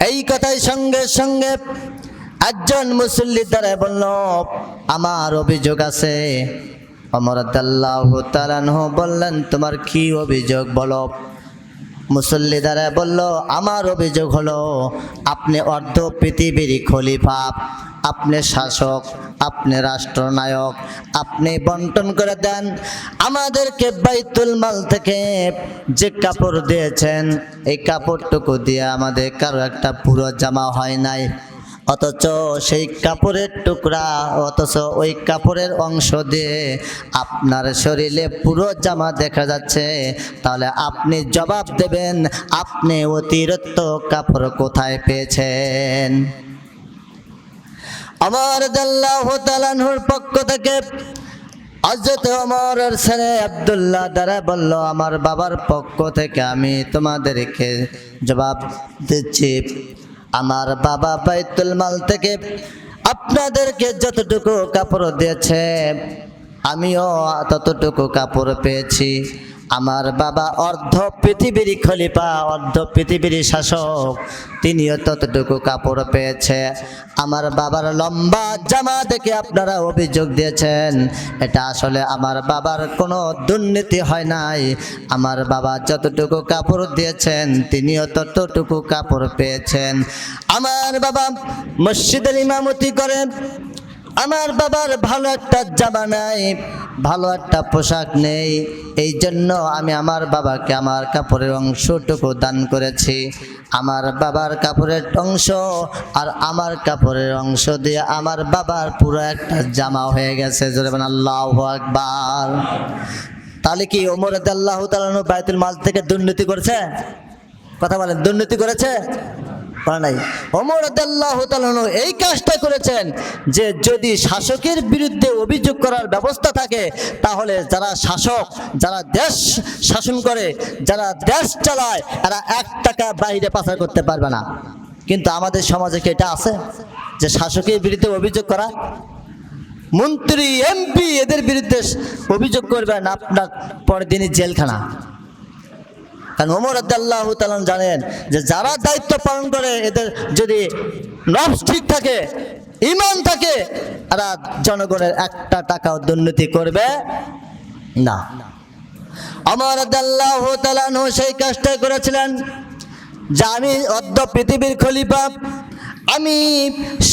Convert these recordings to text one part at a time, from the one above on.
এই কথায় সঙ্গে সঙ্গে একজন মুসল্লি দ্বারা বলল, আমার অভিযোগ আছে। অমরদাল্লাহ তালানহ বললেন, তোমার কি অভিযোগ বলো? মুসল্লি দ্বারা বলল, আমার অভিযোগ হলো, আপনি অর্ধ পৃথিবীর খলিফা। আপনি শাসক, আপনি রাষ্ট্রনায়ক, আপনি বন্টন করে দেন। আমাদেরকে বাইতুল মাল থেকে যে কাপড় দিয়েছেন, এই কাপড়টুকু দিয়ে আমাদের কারও একটা পুরো জামা হয় নাই। অথচ সেই কাপড়ের টুকরা, অথচ ওই কাপড়ের অংশ দিয়ে আপনার শরীরে পুরো জামা দেখা যাচ্ছে। তাহলে আপনি জবাব দেবেন, আপনি অতিরিক্ত কাপড় কোথায় পেয়েছেন? আমার দাল্লাহ তালানহুর পক্ষ থেকে হজরত অমরের ছেলে আবদুল্লাহ দ্বারা বলল, আমার বাবার পক্ষ থেকে আমি তোমাদেরকে জবাব দিচ্ছি। আমার বাবা বাইতুল মাল থেকে আপনাদেরকে যতটুকু কাপড় দিয়েছে, আমিও ততটুকু কাপড় পেয়েছি। আমার বাবা অর্ধ পৃথিবীর খলিফা, অর্ধ পৃথিবীর শাসক। তিনিও ততটুকু কাপড় পেয়েছে। আমার বাবার লম্বা জামা দেখে আপনারা অভিযোগ দিয়েছেন। এটা আসলে আমার বাবার কোনো দুর্নীতি হয় নাই। আমার বাবা যতটুকু কাপড় দিয়েছেন, তিনিও ততটুকু কাপড় পেয়েছেন। আমার বাবা মসজিদের ইমামতি করেন। আমার বাবার ভালো একটা জামা নাই। ভালো একটা পোশাক নেই, এই জন্য আমি আমার বাবাকে আমার কাপড়ের অংশটুকু দান করেছি। আমার বাবার কাপড়ের অংশ আর আমার কাপড়ের অংশ দিয়ে আমার বাবার পুরো একটা জামা হয়ে গেছে বলেন আল্লাহ আকবার। তাহলে কি ওমর আল্লাহ তালানু বায়তুল মাল থেকে দুর্নীতি করেছে? কথা বলেন, দুর্নীতি করেছে? করে নাই। অমর তালানু এই কাজটা করেছেন যে যদি শাসকের বিরুদ্ধে অভিযোগ করার ব্যবস্থা থাকে, তাহলে যারা শাসক, যারা দেশ শাসন করে, যারা দেশ চালায়, এরা এক টাকা বাইরে পাচার করতে পারবে না। কিন্তু আমাদের সমাজে কি এটা আছে? যে শাসকের বিরুদ্ধে অভিযোগ করা? মন্ত্রী, এমপি, এদের বিরুদ্ধে অভিযোগ করবেন, আপনার পরের দিনই জেলখানা। কারণ ওমর আদাল্লাহ তালান জানেন যে যারা দায়িত্ব পালন করে, এদের যদি নফস ঠিক থাকে ইমান থাকে, তারা জনগণের একটা টাকাও দুর্নীতি করবে না। আমার আদাল্লাহ তালানহ সেই কাজটাই করেছিলেন যে আমি অর্ধ পৃথিবীর খলিফা আমি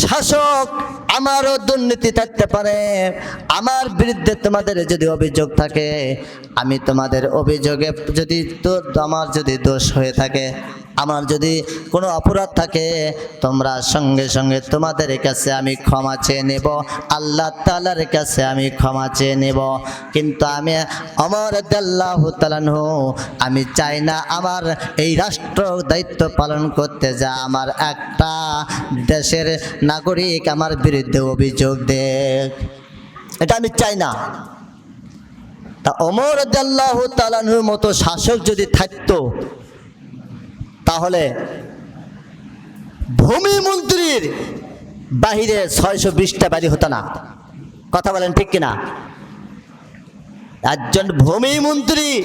শাসক, আমারও দুর্নীতি থাকতে পারে। আমার বিরুদ্ধে তোমাদের যদি অভিযোগ থাকে, আমি তোমাদের অভিযোগে যদি আমার যদি দোষ হয়ে থাকে আমার যদি কোনো অপরাধ থাকে, তোমরা সঙ্গে সঙ্গে তোমাদের কাছে আমি ক্ষমা চেয়ে নেব, আল্লাহ তালার কাছে আমি ক্ষমা চেয়ে নেব। কিন্তু আমি আমার আল্লাহ তালানহ আমি চাই না আমার এই রাষ্ট্র দায়িত্ব পালন করতে যা আমার একটা দেশের নাগরিক আমার বিরুদ্ধে অভিযোগ দেখ এটা আমি চাই না। তা অমর আল্লাহ তালানহুর মতো শাসক যদি থাকতো তাহলে ভূমি মন্ত্রীর বাহিরে ছয়শো বিশটা বাড়ি হতো না। কথা বলেন ঠিক কিনা? একজন ভূমি মন্ত্রী,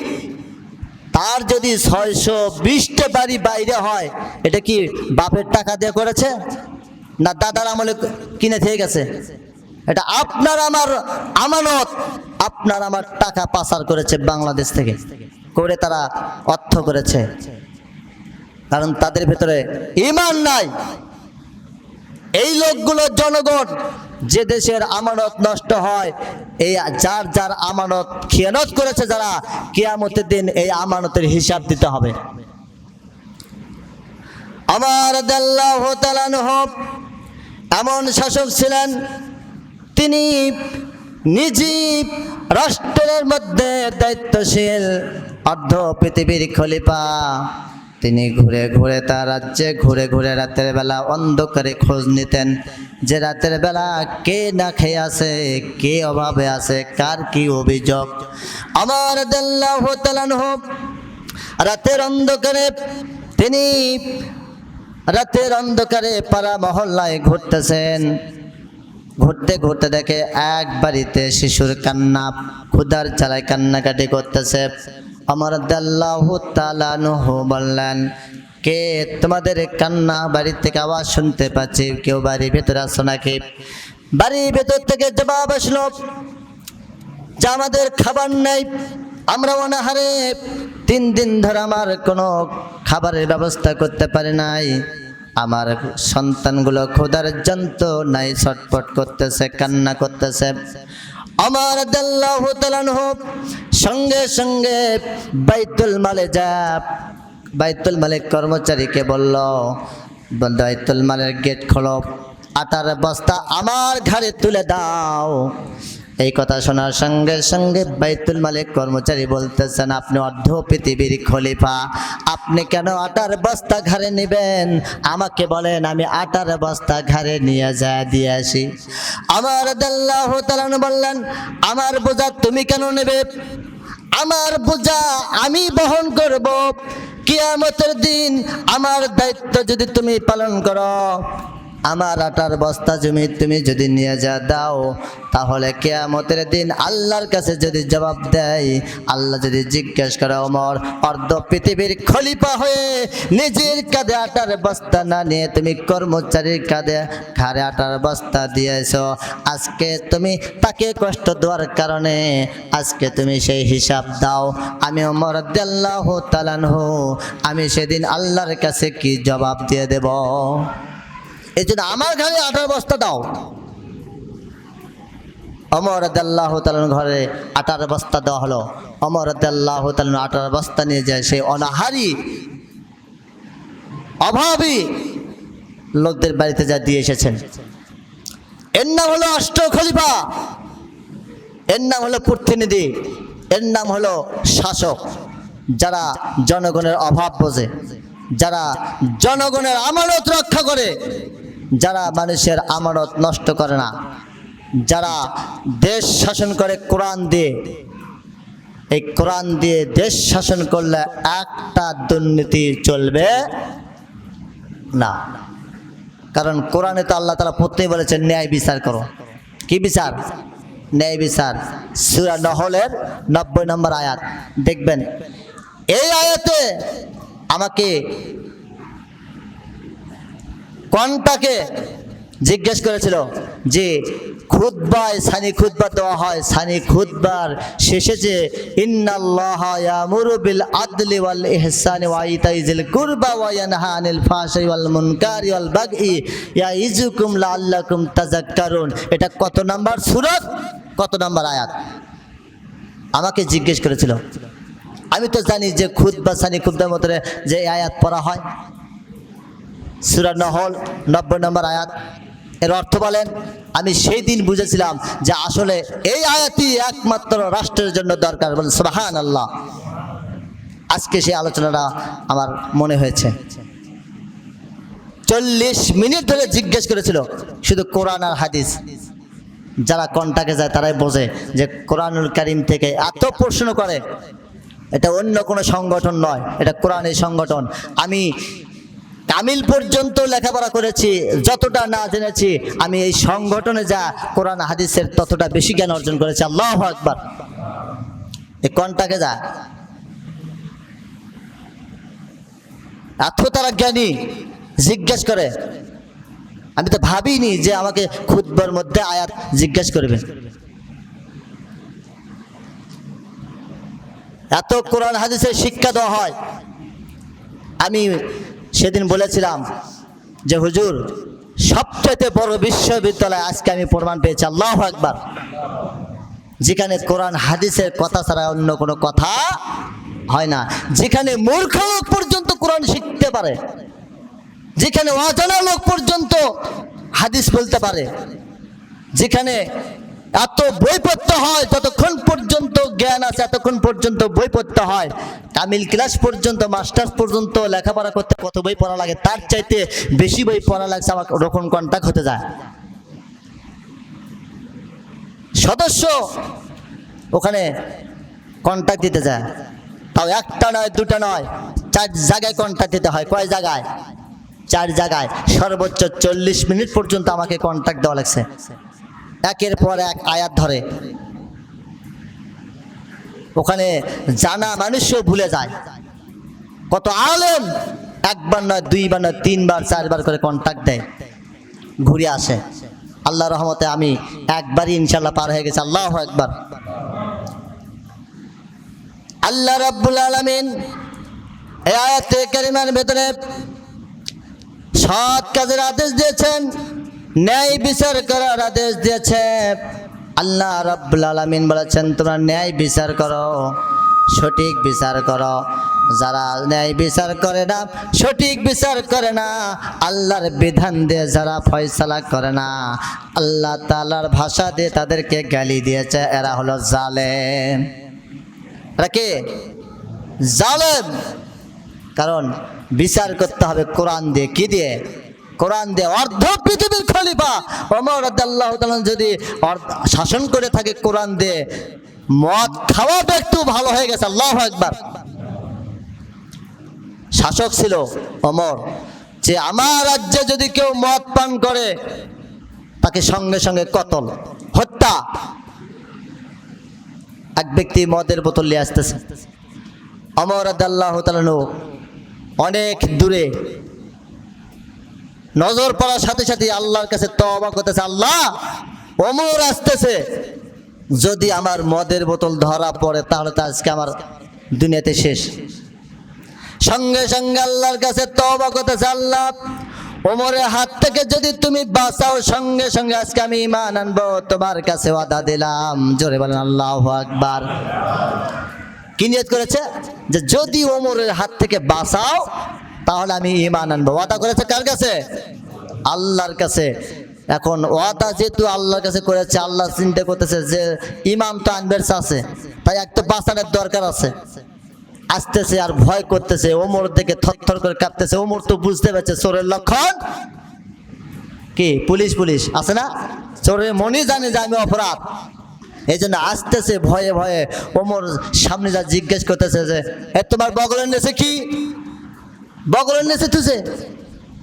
তার যদি ছয়শো বিশটা বাড়ি বাইরে হয়, এটা কি বাপের টাকা দিয়ে করেছে? না দাদার আমলে কিনে থেকে গেছে? এটা আপনার আমার আমানত। আপনার আমার টাকা পাচার করেছে বাংলাদেশ থেকে। করে তারা অর্থ করেছে। কারণ তাদের ভেতরে ইমান নাই। এই লোকগুলো জনগণ, যে দেশের আমানত নষ্ট হয়, এই যার যার আমানত খেয়ানত করেছে যারা, কেয়ামতের দিন এই আমানতের হিসাব দিতে হবে। আমার এমন শাসক ছিলেন, তিনি নিজে রাষ্ট্রের মধ্যে দায়িত্বশীল, অর্ধ পৃথিবীর খলিফা। তিনি ঘুরে ঘুরে তার রাজ্যে, ঘুরে ঘুরে রাতের বেলা অন্ধকারে খোঁজ নিতেন যে রাতের বেলা কে না খেয়ে আছে, কে অভাবে আছে, কার কি অভিযোগ। আমার রাতের অন্ধকারে তিনি রাতের অন্ধকারে পাড়া মহল্লায় ঘুরতেছেন। ঘুরতে ঘুরতে দেখে এক বাড়িতে শিশুর কান্না, ক্ষুধার চালায় কান্নাকাটি করতেছে। আমার দাল্লাহ বললেন, কে তোমাদের কান্না বাড়ির থেকে আওয়াজ শুনতে পাচ্ছি? কেউ বাড়ির ভেতরে আসো নাকি? বাড়ির ভেতর থেকে জবাব আসলো, যে আমাদের খাবার নেই, আমরা অনাহারে। তিন দিন ধরে আমার কোনো খাবারের ব্যবস্থা করতে পারি নাই। আমার সন্তানগুলো ক্ষুধার নাই ছটপট করতেছে, কান্না করতেছে। আমার আল্লাহ হোক সঙ্গে সঙ্গে বাইতুল মালে যা, বাইতুল মালিক কর্মচারীকে বলল বাইতুল মালের গেট খোলো আটার বস্তা আমার ঘরে তুলে দাও। এই কথা শোনার সঙ্গে সঙ্গে বাইতুল মালিক কর্মচারী বলতেছেন, আপনি অর্ধ পৃথিবীর খলিফা, আপনি কেন আটার বস্তা ঘাড়ে নেবেন? আমাকে বলেন, আমি আটার বস্তা ঘাড়ে নিয়ে যায় দিয়ে আসি। আমার তালান বললেন, আমার বোঝা তুমি কেন নেবে? আমার বোঝা আমি বহন করব। কিয়ামতের দিন আমার দায়িত্ব যদি তুমি পালন করো আমার আটার বস্তা জমি তুমি যদি নিয়ে যা দাও, তাহলে কেয়ামতের দিন আল্লাহর কাছে যদি জবাব দেয়, আল্লাহ যদি জিজ্ঞেস করে অমর অর্ধ পৃথিবীর খলিফা হয়ে নিজের কাঁধে আটার বস্তা না নিয়ে তুমি কর্মচারীর কাঁধে ঘাড়ে আটার বস্তা দিয়েছ। আজকে তুমি তাকে কষ্ট দেওয়ার কারণে আজকে তুমি সেই হিসাব দাও। আমি অমর আল্লাহ তালানহ আমি সেদিন আল্লাহর কাছে কি জবাব দিয়ে দেব? এই জন্য আমার ঘরে আটার বস্তা দাও। অমর আল্লাহ তালন ঘরে আটার বস্তা দেওয়া হলো। অমর আল্লাহ তালন আটার বস্তা নিয়ে যায় সেই অনাহারি, অভাবী লোকদের বাড়িতে যা দিয়ে এসেছেন। এর নাম হলো অষ্ট খলিফা, এর নাম হলো প্রতিনিধি, এর নাম হলো শাসক, যারা জনগণের অভাব বোঝে, যারা জনগণের আমানত রক্ষা করে। যারা মানুষের আমানত নষ্ট করে না, যারা দেশ শাসন করে কোরআন দিয়ে, এই কোরআন দিয়ে দেশ শাসন করলে একটা দুর্নীতি চলবে না। কারণ কোরআনে তো আল্লাহ তালা প্রত্যেক বলেছেন, ন্যায় বিচার করো। কি বিচার? ন্যায় বিচার। সুরা নহলের নব্বই নম্বর আয়াত। দেখবেন, এই আয়াতে আমাকে কনটাকে জিজ্ঞেস করেছিল যে খুদ্বায় সানি খুদ্বা দেওয়া হয়, সানি খুদ্বার শেষে যে, ইন্নাল্লাহ ইয়ামুরু আদলি ওয়াল ইহসানি ওয়া ইতাইজিল কুরবা ওয়া ইয়ানহা আনিল ফাহশাই ওয়াল মুনকারি ওয়াল বাগই ইয়াইজুকুম লাআল্লাকুম তাযাক্কারুন। এটা কত নাম্বার সূরা কত নাম্বার আয়াত? আমাকে জিজ্ঞেস করেছিল। আমি তো জানি যে খুদ বা সানি খুদ্ার মতনে যে আয়াত পড়া হয়। সুরা নহল, নব্বই নম্বর আয়াত। এর অর্থ বলেন, আমি সেই দিন বুঝেছিলাম যে আসলে এই আয়াতই একমাত্র রাষ্ট্রের জন্য দরকার বলেন সুবাহান আল্লাহ আজকে সেই আলোচনাটা আমার মনে হয়েছে। চল্লিশ মিনিট ধরে জিজ্ঞেস করেছিল, শুধু কোরআন আর হাদিস। যারা কন্টাকে যায় তারাই বোঝে যে কোরআনুল করিম থেকে এত প্রশ্ন করে। এটা অন্য কোনো সংগঠন নয়, এটা কোরআনের সংগঠন। আমি কামিল পর্যন্ত লেখাপড়া করেছি, যতটা না জেনেছি, আমি এই সংগঠনে যা কোরআন, হাদিসের ততটা বেশি জ্ঞান অর্জন করেছি। আল্লাহ আকবার। এই কনটাকে যা? এত তারা জ্ঞানী, জিজ্ঞেস করে। আমি তো ভাবিনি যে আমাকে খুদ্বার মধ্যে আয়াত জিজ্ঞেস করবে। এত কোরআন, হাদিসের শিক্ষা দেওয়া হয়। আমি সেদিন বলেছিলাম যে, হুজুর সবচেয়ে বড় বিশ্ববিদ্যালয় আজকে আমি প্রমাণ পেয়েছি, আল্লাহ একবার যেখানে কোরআন, হাদিসের কথা ছাড়া অন্য কোনো কথা হয় না। যেখানে মূর্খ লোক পর্যন্ত কোরআন শিখতে পারে। যেখানে অজানা লোক পর্যন্ত হাদিস বলতে পারে। যেখানে এত বই পড়তে হয়, যতক্ষণ পর্যন্ত জ্ঞান আছে, এতক্ষণ পর্যন্ত বই পড়তে হয়। তামিল ক্লাস পর্যন্ত, মাস্টার্স পর্যন্ত, লেখাপড়া করতে কত বই পড়া লাগে, তার চাইতে বেশি বই পড়া লাগছে, আমার রকম কন্টাক্ট হতে যায়। সদস্য ওখানে কন্ট্যাক্ট দিতে যায়। তাও একটা নয়, দুটা নয়, চার জায়গায় কন্ট্যাক্ট দিতে হয়। কয় জায়গায়? চার জায়গায়। সর্বোচ্চ চল্লিশ মিনিট পর্যন্ত আমাকে কন্ট্যাক্ট দেওয়া লাগছে। একের পর এক আয়াত ধরে। ওখানে জানা মানুষও ভুলে যায়। কত আলেম একবার নয়, দুইবার নয়, তিনবার, চারবার করে কন্ট্যাক্ট দেয়। ঘুরে আসে। আল্লাহ রহমতে আমি একবারই ইনশাল্লাহ পার হয়ে গেছি। আল্লাহ একবার আল্লাহ রাব্বুল আলামিন এই আয়াতে কারিমার ভেতরে সৎ কাজের আদেশ দিয়েছেন। ন্যায় বিচার করার আদেশ দিয়েছে। আল্লাহ রাব্বুল আলামিন বলেছেন, তোমরা ন্যায় বিচার করো, সঠিক বিচার করো। যারা ন্যায় বিচার করে না, সঠিক বিচার করে না। আল্লাহর বিধান দিয়ে যারা ফয়সালা করে না, আল্লাহ তাআলার ভাষা দিয়ে তাদেরকে গালি দিয়েছে। এরা হলো জালেম। এরা কে? জালেম। কারণ বিচার করতে হবে কোরআন দিয়ে। কি দিয়ে? কোরআন দিয়ে অর্ধ পৃথিবীর খলিফা। ওমর আল্লাহ যদি শাসন করে থাকে কোরআন দিয়ে, মদ খাওয়া একটু ভালো হয়ে গেছে, আল্লাহ একবার শাসক ছিল অমর যে আমার রাজ্যে যদি কেউ মদ পান করে, তাকে সঙ্গে সঙ্গে কতল, হত্যা। এক ব্যক্তি মদের বোতল নিয়ে আসতেছে। অমর আদাল্লাহ অনেক দূরে নজর পড়ার সাথে সাথে আল্লাহর কাছে তবা করতেছে, আল্লাহ, অমর আসতেছে। যদি আমার মদের বোতল ধরা পড়ে, তাহলে তো আজকে আমার দুনিয়াতে শেষ। সঙ্গে সঙ্গে আল্লাহর কাছে তবা করতেছে, আল্লাহ ওমরের হাত থেকে যদি তুমি বাঁচাও, সঙ্গে সঙ্গে আজকে আমি ইমান আনব। তোমার কাছে ওয়াদা দিলাম। জোরে বলেন, আল্লাহ আকবার। কি নিয়ত করেছে? যে যদি ওমরের হাত থেকে বাঁচাও তাহলে আমি ইমান আনব। ওয়াদা করেছে কার কাছে? আল্লাহর কাছে। এখন ওয়াদা যেহেতু আল্লাহর কাছে করেছে, আল্লাহ চিন্তা করতেছে যে ইমাম তো আনবের আছে তাই একটা বাঁচানোর দরকার আছে। আসতেছে আর ভয় করতেছে, ওমর দেখে থরথর করে কাঁপতেছে। ওমর তো বুঝতে পারছে চোরের লক্ষণ কি? Police police. আছে না? চোরের মনে জানে যে আমি অপরাধ। এই জন্য আসতেছে ভয়ে ভয়ে। ওমর সামনে যা জিজ্ঞেস করতেছে যে তোমার বগলের নেছে কি? বগলের নেছে তুসে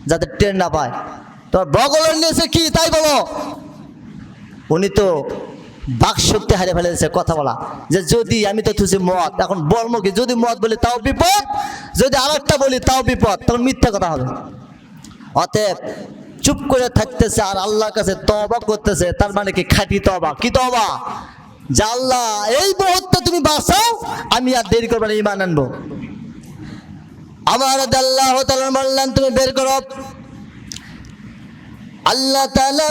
যাতে ট্রেন না পায়। তোমার বগলের নেছে কি, তাই বলো। উনি তো বাক শক্তি হারিয়ে ফেলেছে, কথা বলা। যে যদি আমি তো থুছি মত এখন বর্ম কি? যদি মত বলি তাও বিপদ, যদি আরেকটা বলি তাও বিপদ, তখন মিথ্যা কথা হবে। অতএব চুপ করে থাকতেছে আর আল্লাহর কাছে তবা করতেছে, তার মানে কি খাঁটি তবা কি তবা যে আল্লাহ, এই মুহূর্তে তুমি বাঁচাও, আমি আর দেরি করব না ইমান আনব। আমার আল্লাহ বললেন, তুমি বের করো। আল্লাহ তাআলা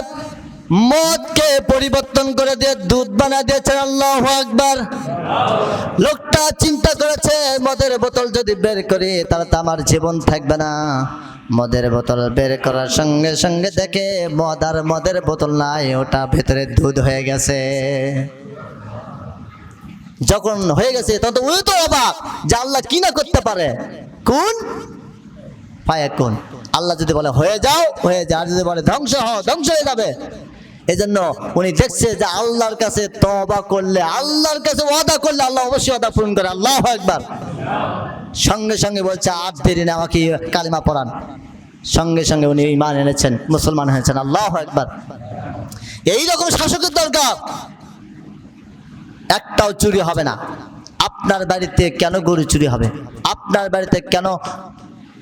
মদকে পরিবর্তন করে দিয়ে দুধ বানা দিয়েছেন, আল্লাহ আকবার। লোকটা চিন্তা করেছে, মদের বোতল যদি বের করি, তাহলে তো আমার জীবন থাকবে না। মদের বোতল বের করার সঙ্গে সঙ্গে দেখে মদ আর মদের বোতল নাই, ওটা ভেতরে দুধ হয়ে গেছে। যখন হয়ে গেছে, তখন তো ওই তো অবাক যে আল্লাহ কি না করতে পারে? কোন পায় কোন আল্লাহ যদি বলে, হয়ে যাও, হয়ে যা। আর যদি বলে, ধ্বংস হও ধ্বংস হয়ে যাবে। এই জন্য উনি দেখছে যে আল্লাহর কাছে তবা করলে, আল্লাহর কাছে ওয়াদা করলে আল্লাহ অবশ্যই ওয়াদা পূরণ করে। আল্লাহ একবার সঙ্গে সঙ্গে বলছে, আর দেরি না, আমাকে কালিমা পড়ান। সঙ্গে সঙ্গে উনি ইমান এনেছেন, মুসলমান হয়েছেন। আল্লাহ একবার এইরকম শাসকের দরকার। একটাও চুরি হবে না। আপনার বাড়িতে কেন গরু চুরি হবে? আপনার বাড়িতে কেন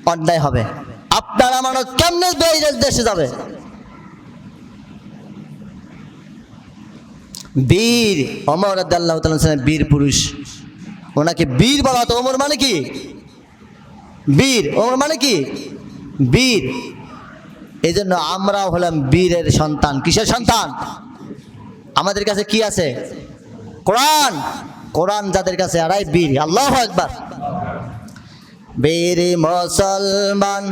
অন্যায় হবে? আপনার আমানত কেমনে বাইরের দেশে যাবে? বীর অমর আল্লাহ বীর পুরুষ। ওনাকে বীর বলা হতো। অমর মানে কি? বীর। ওমর মানে কি? বীর। এই জন্য আমরাও হলাম বীরের সন্তান। কিসের সন্তান? আমাদের কাছে কি আছে? কোরআন। কোরআন যাদের কাছে আড়াই বীর, আল্লাহ একবার বীর মুসলমান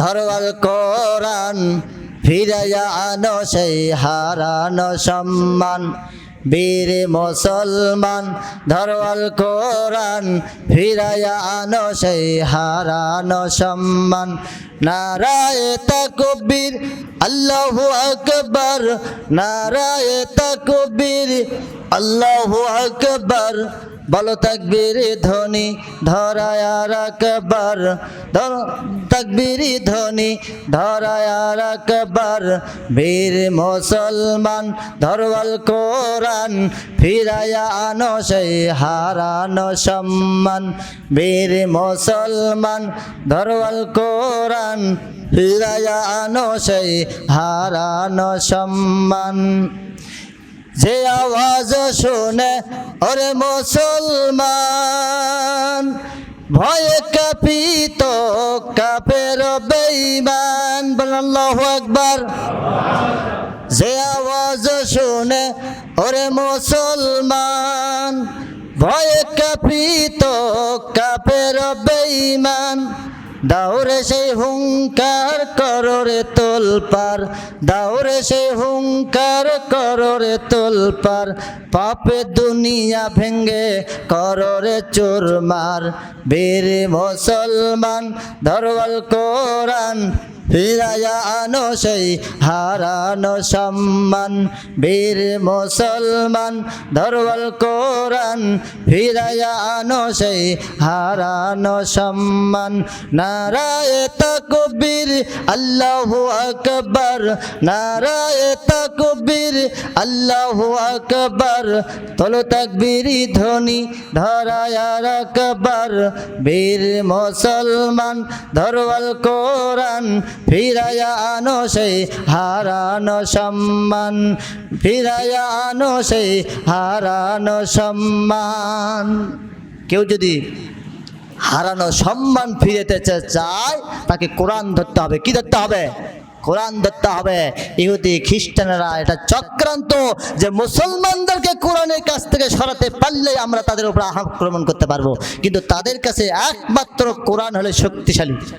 ধরওয়াল কোরআন, ফিরাইয়া আনো সেই হারানো সম্মান। বীর মুসলমান ধরওয়াল কোরআন, ফিরাইয়া আনো সেই হারানো সম্মান। নারায় তাকবীর, আল্লাহু আকবার। নারায় তাকবীর আল্লাহু আকবার। বলো তাকবীর ধ্বনি, ধরায় আর একবার ধর তাকবীর ধ্বনি, ধরায় আর একবার বীর মুসলমান ধরওয়াল কোরআন, ফিরায়া আনো সেই হারানো সম্মান। বীর মুসলমান ধরওয়াল কোরআন, ফিরায়া আনো সেই হারানো সম্মান। যে আওয়াজ শুনে, ওরে মুসলমান, ভয়ে কাপিত কাপের বেঈমান আল্লাহু আকবার। যে আওয়াজ শুনে, ওরে মুসলমান, ভয়ে কাপিত কাপের বেঈমান দাউরে সেই হুঙ্কার কররে তোলপার দাউরে সেই হুঙ্কার কররে তোলপার পাপে দুনিয়া ভেঙ্গে কররে চোরমার। বীর মুসলমান ধরওয়াল কোরআন ফিরায়া আনো সেই হারানো সম্মান, বীর মুসলমান ধরওয়াল কোরআন ফিরায়া আনো সেই হারানো সম্মান। নারায় তকবীর, আল্লাহু আকবার। নারায় তকবীর, আল্লাহু আকবার। তোলো তাকবীরি ধ্বনি, ধরায় আকবার। বীর মুসলমান ধরওয়াল কোরআন ফিরায়া আনো সেই হারানো সম্মান ফিরায়া আনো সেই হারানো সম্মান। কেউ যদি হারানো সম্মান ফিরেতে চায়, তাকে কোরআন ধরতে হবে। কি ধরতে হবে? কোরআন ধরতে হবে। ইহুদি, খ্রিস্টানেরা, এটা চক্রান্ত যে মুসলমানদেরকে কোরআনের কাছ থেকে সরাতে পারলেই আমরা তাদের উপর আক্রমণ করতে পারব। কিন্তু তাদের কাছে একমাত্র কোরআন হলে শক্তিশালী।